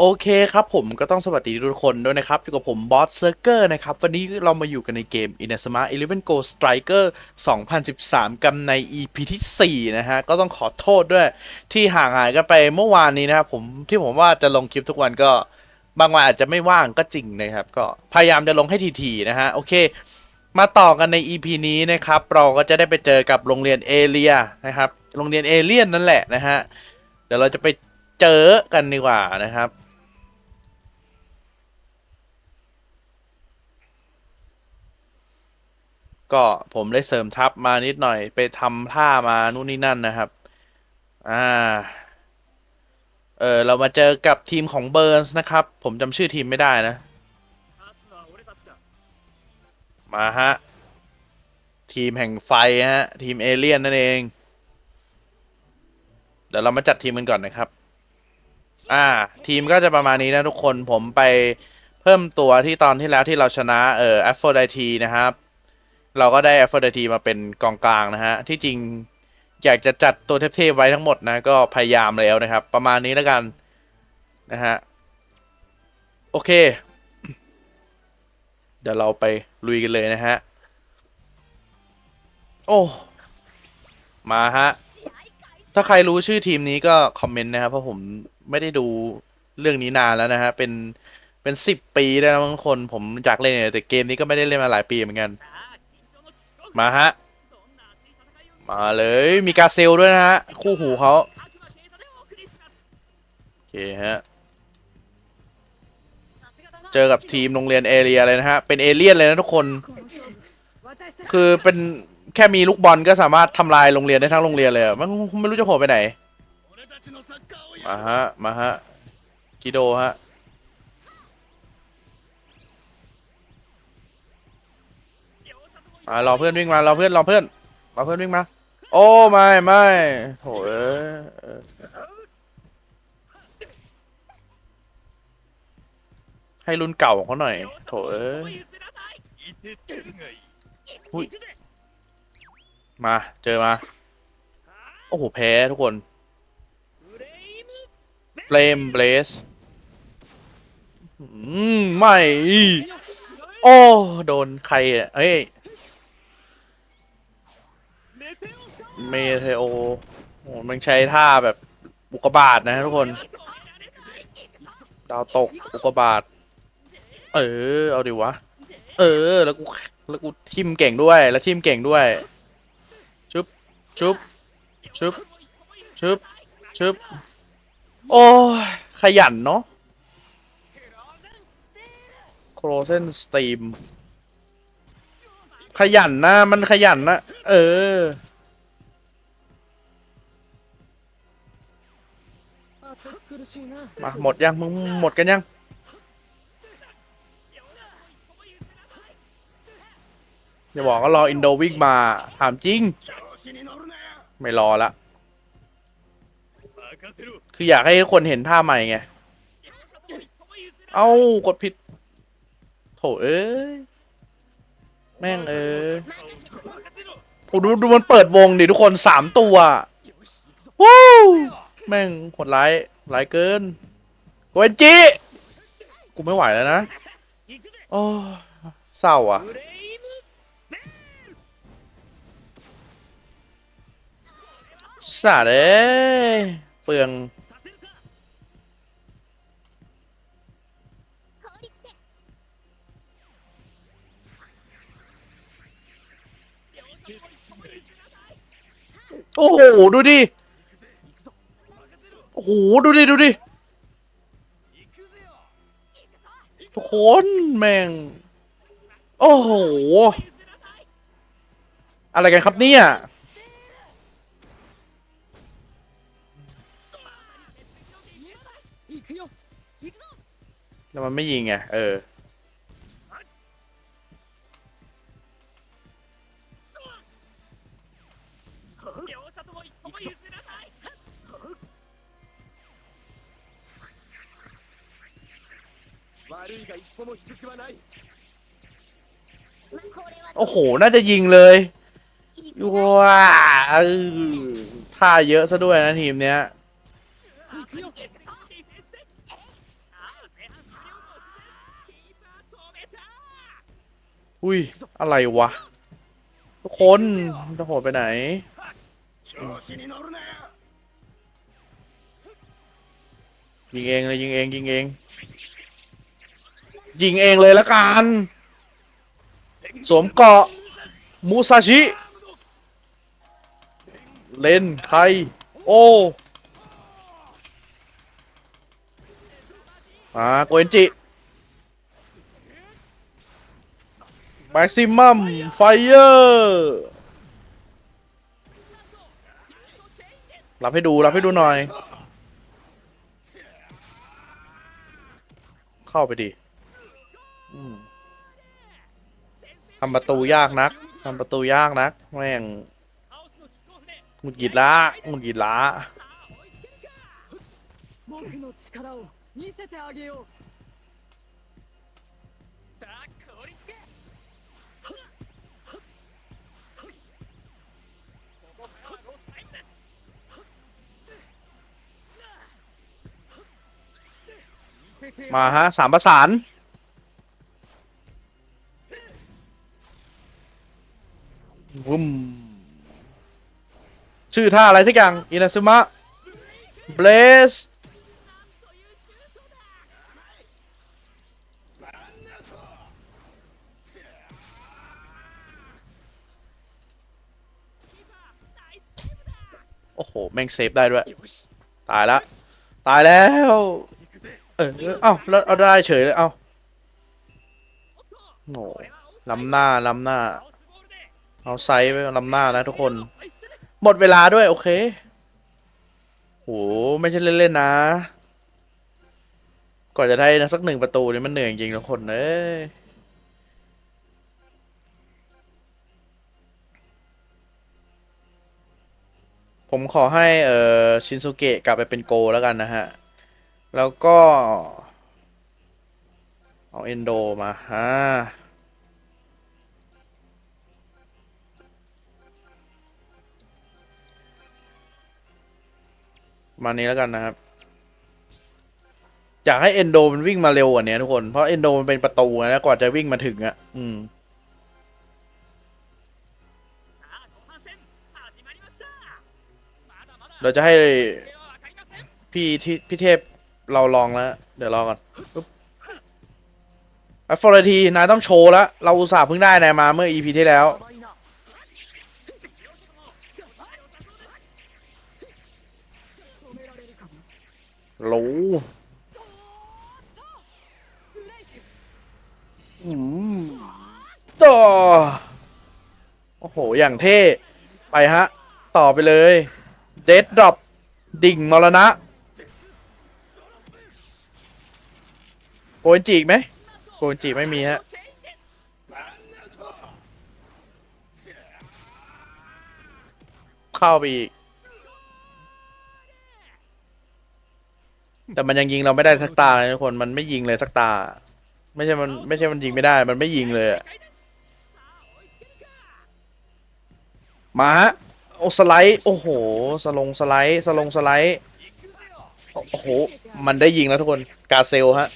โอเคครับผมก็ต้องสวัสดีทุกคนด้วยนะครับอยู่กับผมบอสเซอร์เกอร์นะครับ วันนี้เรามาอยู่กันในเกม i n a s m a 11 Go Striker 2013 กันใน EP ที่ 4 นะฮะ ก็ต้องขอโทษด้วยที่ห่างหายกันไปเมื่อวานนี้นะครับผมที่ผมว่าจะลงคลิปทุกวันก็ บางวันอาจจะไม่ว่างก็จริงนะครับ ก็พยายามจะลงให้ทีๆนะฮะ โอเค มาต่อกันใน EP นี้นะครับ เราก็จะได้ไปเจอกับโรงเรียนเอเลียนะครับ โรงเรียนเอเลียนนั่นแหละนะฮะ เดี๋ยวเราจะไปเจอกันดีกว่านะครับก็ผมได้เสริมทัพมานิดหน่อยไปทำท่ามานู่นนี่นั่นนะครับ อ่า เออเรามาเจอกับทีมของเบิร์นส์นะครับ ผมจำชื่อทีมไม่ได้นะ มาฮะ ทีมแห่งไฟฮะ ทีมเอเลี่ยนนั่นเอง เดี๋ยวเรามาจัดทีมกันก่อนนะครับ อ่า ทีมก็จะประมาณนี้นะทุกคนผมไปเพิ่มตัวที่ตอนที่แล้วที่เราชนะเอ่อแอฟโฟไดทีนะครับ เราก็ได้แอฟโฟไดทีมาเป็นกองกลางนะฮะ ที่จริงอยากจะจัดตัวเทพๆไว้ทั้งหมดนะ ก็พยายามแล้วนะครับ ประมาณนี้แล้วกันนะฮะ โอเค ดี๋ยวเราไปลุยกันเลยนะฮะ โอ้ มาฮะ ถ้าใครรู้ชื่อทีมนี้ก็คอมเมนต์นะครับ เพราะผมไม่ได้ดูเรื่องนี้นานแล้วนะฮะ เป็น เป็นสิบปีแล้วบางคน ผมอยากเล่นเนี่ยแต่เกมนี้ก็ไม่ได้เล่นมาหลายปีเหมือนกัน มาฮะ มาเลยมีกาเซลด้วยนะฮะ คู่หูเขาโอเคฮะ เจอกับทีมโรงเรียนเอเรียเลยนะฮะ เป็นเอเลี่ยนเลยนะทุกคน คือเป็นแค่มีลูกบอลก็สามารถทำลายโรงเรียนได้ทั้งโรงเรียนเลยอะมันไม่รู้จะโผล่ไปไหน มาฮะ มาฮะ กิโดฮะมารอเพื่อนวิ่งมารอเพื่อนรอเพื่อนรอเพื่อนวิ่งมา โอ้ไม่ไม่โถเอ้ยเออ ให้รุ่นเก่าเขาหน่อย โถเอ้ยหุ้ยมา เจอมา โอ้โห แพ้ทุกคนเฟลมเบลสอืมไม่ โอ้ โดนใครอะเอ้ย เมเทโอโอ้มันใช้ท่าแบบ อุกบาตนะทุกคน ดาวตก อุกบาต เออ เอาดิวะ เออ แล้วกู แล้วกูทิมเก่งด้วย แล้วทิมเก่งด้วย ชุบ ชุบ ชุบ ชุบ ชุบ โอ้ย ขยันเนาะ โครเซนสตรีม ขยันนะ มันขยันนะ เออมาหมดยัง มึงหมดกันยัง อย่าบอกก็รออินโดวิ่งมา ถามจริง ไม่รอละ คืออยากให้ทุกคนเห็นท่าใหม่ไง เอ้ากดผิด โถเอ้ย แม่งเอ้ยโอ้ดูดูมันเปิดวงดิทุกคนสามตัววู้แม่งโหดร้ายร้ายเกินโกเอนจิ กูไม่ไหวแล้วนะ โอ้เศร้าอะ สาดเอ้ยเปลืองโอ้โห ดูดิ โอ้โห ดูดิ ดูดิ ทุกคนแม่ง โอ้โห อะไรกันครับเนี่ย แล้วมันไม่ยิงไงเออโอ้โห น่าจะยิงเลยว้าเออท่าเยอะซะด้วยนะทีมเนี้ย อุ้ย อะไรวะ ทุกคนจะโหดไปไหน ยิงเองเลยยิงเองยิงเอง ยิงเองเลยละกัน สวมเกาะ มูซาชิ เลนไคโออ่าโกเอนจิ แม็กซิมัมไฟเออร์รับให้ดู รับให้ดูหน่อย เข้าไปดิทำประตูยากนักทำประตูยากนัก แม่งหงุดหงิดละหงุดหงิดละ มาฮะสามประสาน วุ้มชื่อท่าอะไรสักอย่าง อินาซึมะ เบลสโอ้โห แม่งเซฟได้ด้วย ตายละ ตายแล้ว เออเอ้าแล้วเอาได้เฉยเลยเอ้าโง่ล้ำหน้าล้ำหน้า เอาไซส์ไปล้ำหน้านะทุกคน หมดเวลาด้วย โอเคโหไม่ใช่เล่นๆนะก่อนจะได้นะสักหนึ่งประตูนี่มันเหนื่อยจริงๆทุกคนเอ้ยผมขอให้เอ่อชินซูเกะกลับไปเป็นโกแล้วกันนะฮะ แล้วก็ เอาเอนโดมาฮะมานี้แล้วกันนะครับ อยากให้เอนโดมันวิ่งมาเร็วกว่านี้ทุกคน เพราะเอนโดมันเป็นประตูนะกว่าจะวิ่งมาถึงอะ่ะ อืมเราจะให้พี่ที่พี่เทพ เราลองแล้ว เดี๋ยวรอก่อนไอฟอร์ทีนายต้องโชว์แล้ว เราอุตส่าห์เพิ่งได้นายมาเมื่ออีพีที่แล้ว รู้ต่อ โอ้โห อย่างเท่ ไปฮะ ต่อไปเลย เดดดรอป ดิ่งมรณะ กนจีกไหมโกนจีกไม่มีฮะเข้าไปอีก แต่มันยังยิงเราไม่ได้สักตาเลยทุกคนมันไม่ยิงเลยสักตา ไม่ใช่มันไม่ใช่มันยิงไม่ได้ มันไม่ยิงเลยอะมาฮะโอ้สไลด์โอ้โหสลงสไลด์สลงสไลด์โอ้โหมันได้ยิงแล้วทุกคนกาเซลฮะ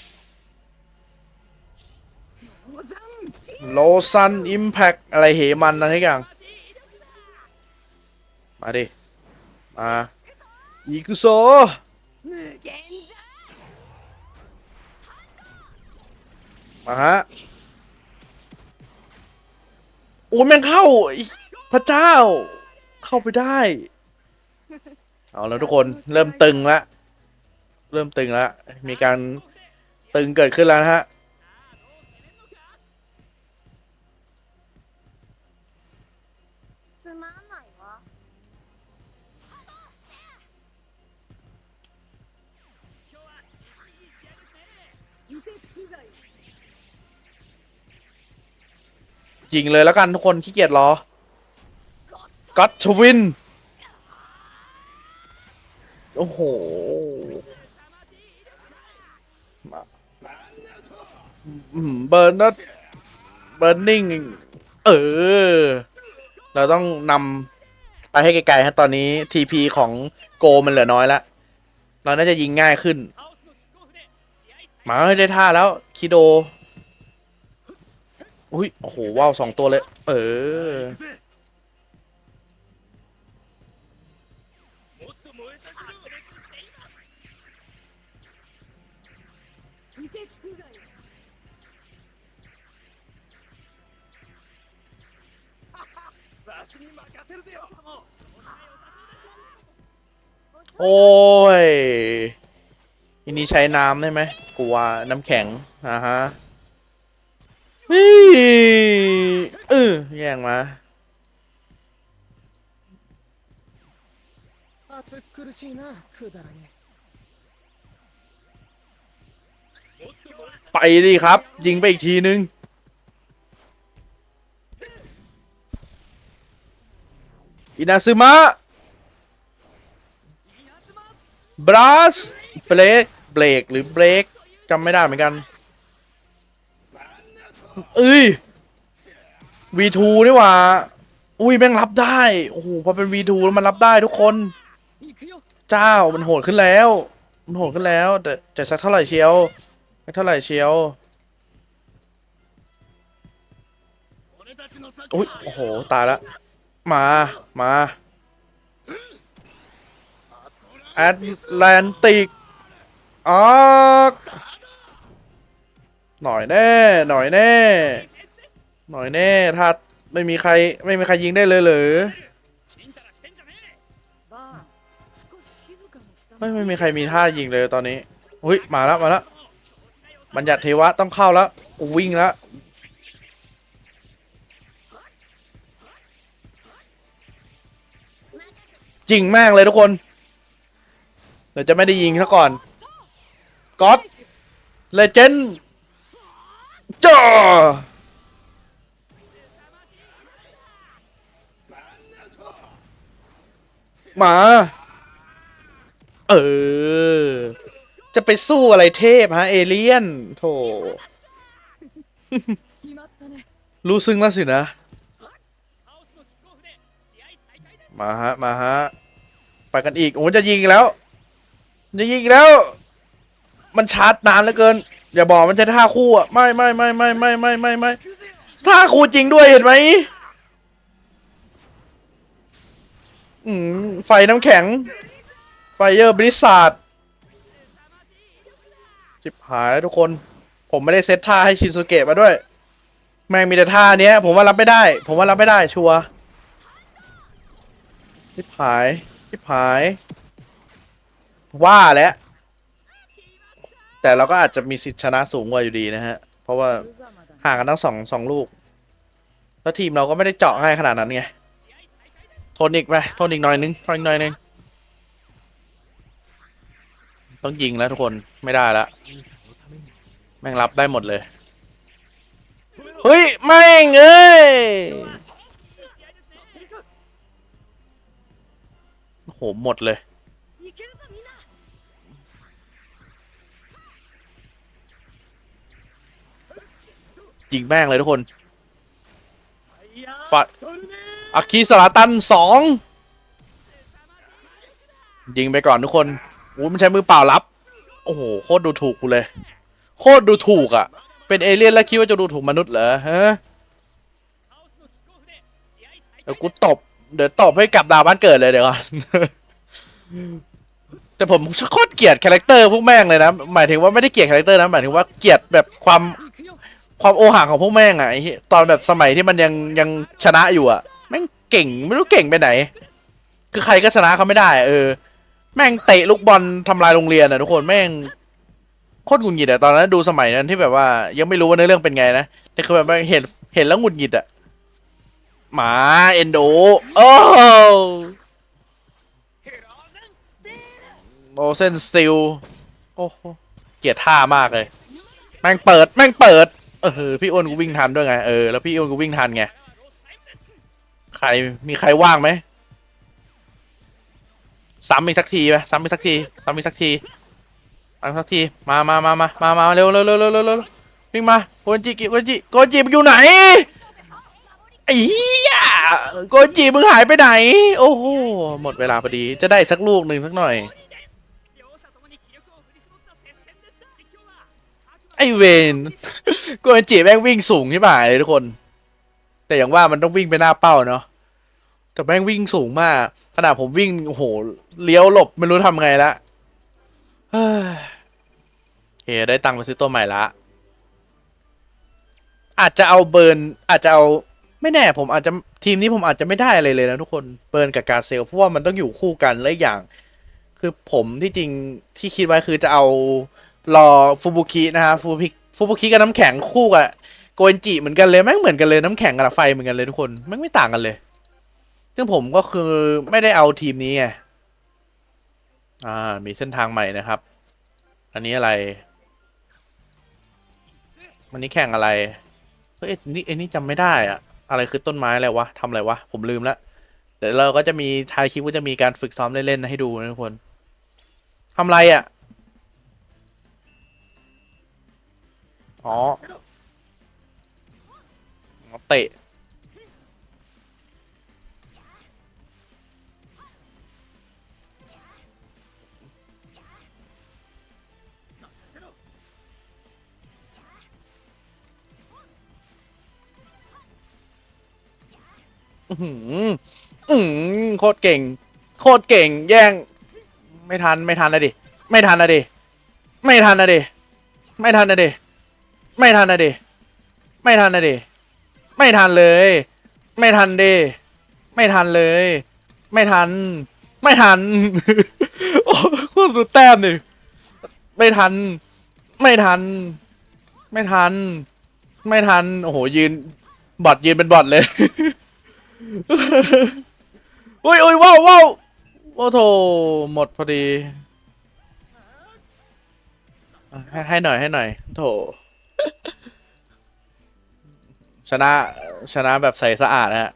โลซันอิมแพคอะไรเหมันอะไรทุกอย่าง มาดิ มาอีกุโซมาฮะโอ้ยแม่งเข้า พระเจ้า เข้าไปได้ เอาแล้วทุกคนเริ่มตึงละ เริ่มตึงละ มีการตึงเกิดขึ้นแล้วฮะึ้นมาหน่อยวะยิงเลยแล้วกันทุกคนขี้เกียจรอก็อตชวิน โอ้โห เบอร์นัทเบอร์นิง เออ เราต้องนำไปให้ไกลๆฮะตอนนี้ทีพีของโกมันเหลือน้อยแล้วเราน่าจะยิงง่ายขึ้นหมาได้ท่าแล้วคิโด อุ้ยโอ้โหว้าวสองตัวเลย เออ โอ้ยอันนี้ใช้น้ำได้ไหมกลัวน้ำแข็งนะฮะนี่เออแย่งมาไปดิครับ ยิงไปอีกทีนึงอินาซึมะ บรัสเบรกเบรกหรือเบรกจำไม่ได้เหมือนกันอุ้ย V2 นี่ว่า อุ้ยแม่งรับได้ โอ้โหพอเป็น V2 แล้วมันรับได้ทุกคน เจ้ามันโหดขึ้นแล้ว มันโหดขึ้นแล้ว แต่แต่สักเท่าไหร่เชียวสักเท่าไหร่เชียวอุ้ยโอ้โห ตายละ มา มา แอตแลนติกออกหน่อยแน่ หน่อยแน่ หน่อยแน่ถ้าไม่มีใครไม่มีใครยิงได้เลยหรือไม่ไม่มีใครมีท่ายิงเลยตอนนี้เฮ้ยมาแล้วมาแล้วบัญญัติเทวะต้องเข้าแล้ววิ่งแล้วจริงมากเลยทุกคน เราจะไม่ได้ยิงซะก่อนก็อดเลเจนด์จ้าหมา เออ จะไปสู้อะไรเทพฮะ เอเลี่ยน โถ รู้ซึ้งแล้วสินะ มาฮะ มาฮะ ไปกันอีก โอ้จะยิงแล้ว จะยิงอีกแล้ว มันชาร์จนานเหลือเกิน อย่าบอกมันใช้ท่าคู่อะ ไม่ไม่ไม่ไม่ไม่ไม่ไม่ไม่ท่าคู่จริงด้วยเห็นไหมอืมไฟน้ำแข็ง ไฟเยอร์บริษัทจิบหายทุกคน ผมไม่ได้เซตท่าให้ชินสุเกะมาด้วย แม่งมีแต่ท่าเนี้ย ผมว่ารับไม่ได้ ผมว่ารับไม่ได้ชัวร์ชิบหายชิบหาย ว่าแล้ว แต่เราก็อาจจะมีสิทธิ์ชนะสูงกว่าอยู่ดีนะฮะ เพราะว่าห่างกันทั้งสองสองลูก แล้วทีมเราก็ไม่ได้เจาะง่ายขนาดนั้นไง โทนอีกไป โทนอีกหน่อยนึง โทนอีกหน่อยนึง ต้องยิงแล้วทุกคน ไม่ได้แล้วแม่งรับได้หมดเลย เฮ้ย ไม่เงยโห หมดเลย ยิงแม่งเลยทุกคนฟัอาคีสลาตันสองยิงไปก่อนทุกคนอู้มันใช้มือเปล่ารับ โอ้โห โคตรดูถูกกูเลย โคตรดูถูกอะ เป็นเอเลี่ยนแล้วคิดว่าจะดูถูกมนุษย์เหรอฮะเดี๋ยวกูตบ เดี๋ยวตบให้กลับดาวบ้านเกิดเลยเดี๋ยวก่อน แต่ผมโคตรเกลียดคาแรคเตอร์พวกแม่งเลยนะ หมายถึงว่าไม่ได้เกลียดคาแรคเตอร์นะ หมายถึงว่าเกลียดแบบความ ความโอหังของพวกแม่งอะไอ้เหี้ยตอนแบบสมัยที่มันยังยังชนะอยู่อะแม่งเก่งไม่รู้เก่งไปไหน คือใครก็ชนะเขาไม่ได้อะเออ แม่งเตะลูกบอลทำลายโรงเรียนอะทุกคนแม่งโคตรหงุดหงิดอะตอนนั้นดูสมัยนั้นที่แบบว่า ยังไม่รู้ว่าเนื้อเรื่องเป็นไงนะแต่คือแบบว่าเห็นเห็นแล้วหงุดหงิดอะหมาเอนโดโอ้โมเซนสติลโอ้โหเกลียดท่ามากเลย แม่งเปิด แม่งเปิด เออพี่อ้วนกูวิ่งทันด้วยไงเออแล้วพี่อ้วนกูวิ่งทันไงใครมีใครว่างไหมซ้ำอีกสักทีไหมซ้ำอีกสักทีซ้ำอีกสักทีซ้ำอีกสักทีมามามามามามาเร็วเร็วเร็วเร็วเร็วเร็ววิ่งมาโกจิกิโกจิโกจิมันอยู่ไหนไอไอ้เหี้ยโกจิมึงหายไปไหน โอ้โหหมดเวลาพอดีจะได้สักลูกหนึ่งสักหน่อย ไอเวนโกจิแม่งวิ่งสูงใช่ไหมทุกคน แต่อย่างว่ามันต้องวิ่งไปหน้าเป้าเนาะแต่แม่งวิ่งสูงมากขนาดผมวิ่งโอ้โหเลี้ยวหลบไม่รู้ทำไงละเฮ้ยได้ตังค์ไปซื้อตัวใหม่ละ อาจจะเอาเบิร์นอาจจะเอาไม่แน่ผมอาจจะทีมนี้ผมอาจจะไม่ได้อะไรเลยนะทุกคนเบิร์นกับกาเซลเพราะว่ามันต้องอยู่คู่กันและอย่าง คือผมที่จริงที่คิดไว้คือจะเอา รอฟูบุคินะฮะฟูบุคิฟูบุคิกับน้ำแข็งคู่กับโกเอนจิเหมือนกันเลยแม่งเหมือนกันเลยน้ำแข็งกับไฟเหมือนกันเลยทุกคนแม่งไม่ต่างกันเลย ซึ่งผมก็คือไม่ได้เอาทีมนี้ไงอ่ามีเส้นทางใหม่นะครับ อันนี้อะไรวันนี้แข่งอะไรเฮ้ยนี่ไอ้นี่จำไม่ได้อะอะไรคือต้นไม้อะไรวะทำอะไรวะผมลืมละเดี๋ยวเราก็จะมีทายคลิปว่าจะมีการฝึกซ้อมเล่นๆให้ดูนะทุกคนทำอะไรอะ่ะ อ๋ออ๋เตะอื้อหืออือโคตรเก่ง โคตรเก่ง แย่ง ไม่ทัน ไม่ทันนะดิ ไม่ทันนะดิ ไม่ทันนะดิ ไม่ทันนะดิ ไม่ทันนะดิไม่ทันนะดิไม่ทันเลย ไม่ทันดิไม่ทันเลย ไม่ทัน ไม่ทันโอ้โคตรดูแต้มดิไม่ทัน ไม่ทัน ไม่ทัน ไม่ทัน โอ้โหยืนบอทยืนเป็นบอทเลยอุ้ยอุ้ยว้าวว้าวโอ้โถหมดพอดี ให้ให้หน่อยให้หน่อย โถ ชนะชนะแบบใสสะอาดนะฮะ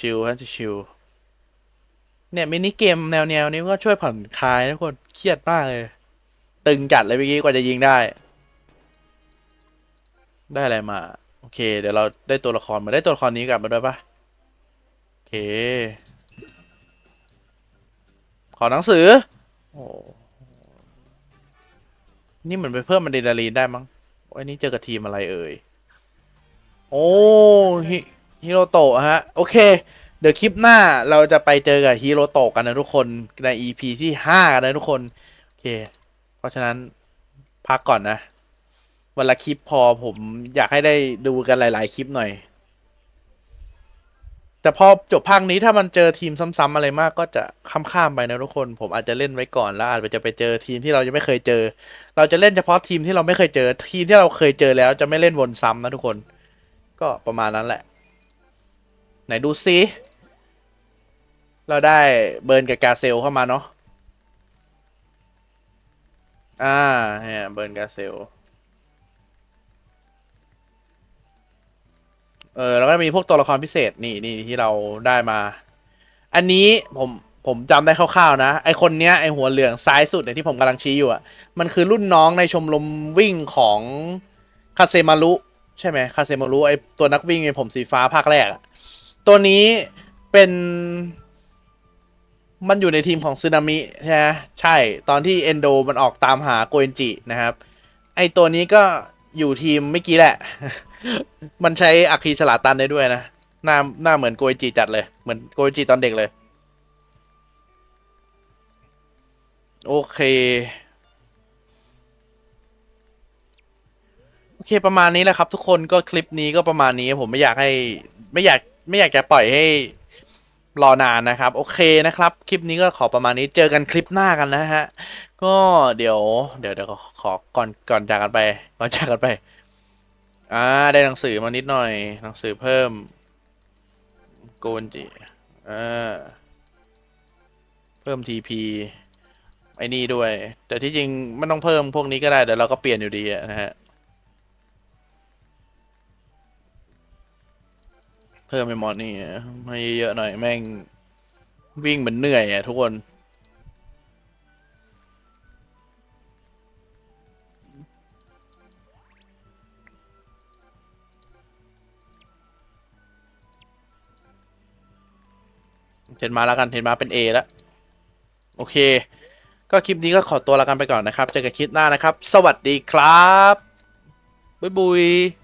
ชิวๆฮะชิวๆเนี่ยมินิเกมแนวแนวๆนี้ก็ช่วยผ่อนคลายนะทุกคนเครียดมากเลย ตึงจัดเลยเมื่อกี้กว่าจะยิงได้ ได้อะไรมา โอเค เดี๋ยวเราได้ตัวละครมาได้ตัวละครนี้กลับมาด้วยปะโอเค ขอหนังสือ โอ้ นี่เหมือนไปเพิ่มมันเดนาลีนได้มั้งโอ้ยนี่เจอกับทีมอะไรเอ่ย โอ้ฮิฮิโรโตะฮะ โอเค เดี๋ยวคลิปหน้าเราจะไปเจอกับฮิโรโตะกันนะทุกคนใน EP ที่ห้ากันนะทุกคน โอเค เพราะฉะนั้นพักก่อนนะ วันละคลิปพอผมอยากให้ได้ดูกันหลาย ๆ คลิปหน่อย แต่พอจบภาคนี้ถ้ามันเจอทีมซ้ำๆอะไรมากก็จะข้ามๆไปนะทุกคน ผมอาจจะเล่นไว้ก่อนแล้วอาจจะไปเจอทีมที่เรายังไม่เคยเจอ เราจะเล่นเฉพาะทีมที่เราไม่เคยเจอ ทีมที่เราเคยเจอแล้วจะไม่เล่นวนซ้ำนะทุกคน ก็ประมาณนั้นแหละ ไหนดูซิเราได้เบิร์นกับกาเซลเข้ามาเนาะอ่าเนี่ยเบิร์นกาเซล เออแล้วก็มีพวกตัวละครพิเศษนี่นี่ที่เราได้มา อันนี้ผมผมจำได้คร่าวๆนะ ไอคนเนี้ยไอหัวเหลืองซ้ายสุดเนี่ยที่ผมกำลังชี้อยู่อะมันคือรุ่นน้องในชมรมวิ่งของคาเซมารุใช่ไหมคาเซมารุไอตัวนักวิ่งในผมสีฟ้าภาคแรกอะตัวนี้เป็น มันอยู่ในทีมของซึนามิใช่ไหมใช่ ตอนที่เอนโดมันออกตามหาโกเอนจินะครับ ไอตัวนี้ก็ อยู่ทีมเมื่อกี้แหละ มันใช้อัคคีฉลาดตันได้ด้วยนะ หน้าหน้าเหมือนโกอิจิจัดเลย เหมือนโกอิจิตอนเด็กเลย โอเค โอเคประมาณนี้แหละครับ ทุกคนก็คลิปนี้ก็ประมาณนี้ผมไม่อยากให้ ไม่อยากไม่อยากจะปล่อยให้รอนานนะครับ โอเคนะครับ คลิปนี้ก็ขอประมาณนี้เจอกันคลิปหน้ากันนะฮะ ก็เดี๋ยว เดี๋ยวเดี๋ยวขอก่อนก่อนจากกันไปก่อนจากกันไป อ่าได้หนังสือมานิดหน่อย หนังสือเพิ่มโกนจิอ่าเพิ่มทีพีไอ้นี่ด้วย แต่ที่จริงไม่ต้องเพิ่มพวกนี้ก็ได้เดี๋ยวเราก็เปลี่ยนอยู่ดีนะฮะเพิ่มไปหมดนี่ให้เยอะหน่อยแม่งวิ่งเหมือนเหนื่อยอะทุกคน เทนมาแล้วกันเทนมาเป็น A แล้วโอเค ก็คลิปนี้ก็ขอตัวลากันไปก่อนนะครับเจอกันคลิปหน้านะครับ สวัสดีครับ บ๊ายบาย